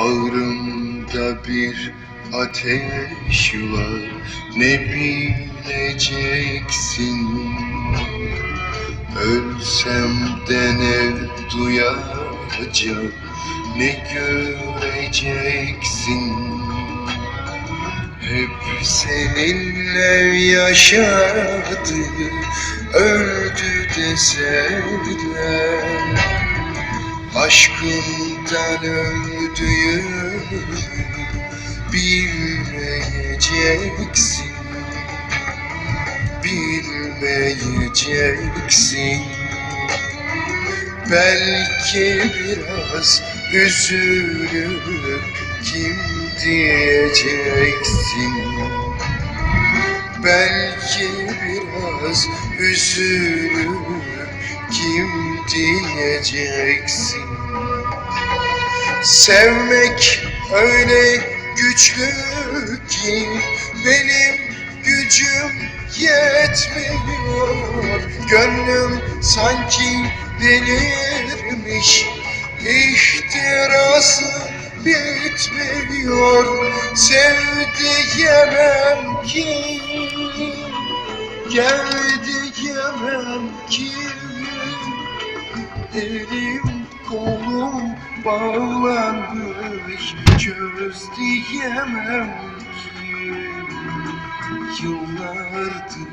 Bağrımda bir ateş var. Ne bileceksin? Ölsem de ne duyacak Ne göreceksin? Hep seninle yaşadı Öldü deseler Aşkından öldüğümü bilmeyeceksin Bilmeyeceksin. Belki biraz üzülüp kim diyeceksin? Belki biraz üzülüp kim diyeceksin Sevmek öyle güçlü ki benim gücüm yetmiyor. Gönlüm sanki delirmiş ihtirası bitmiyor. Sevdiyemem ki Gel diyemem ki. Elim kolum bağlanmış Çöz diyemem ki. Yıllardır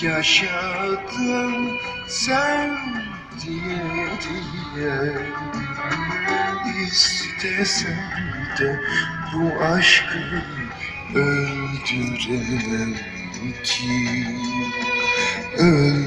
yaşadım sen diye diye. İstesem de bu aşkı öldüremem ki. Öldüremem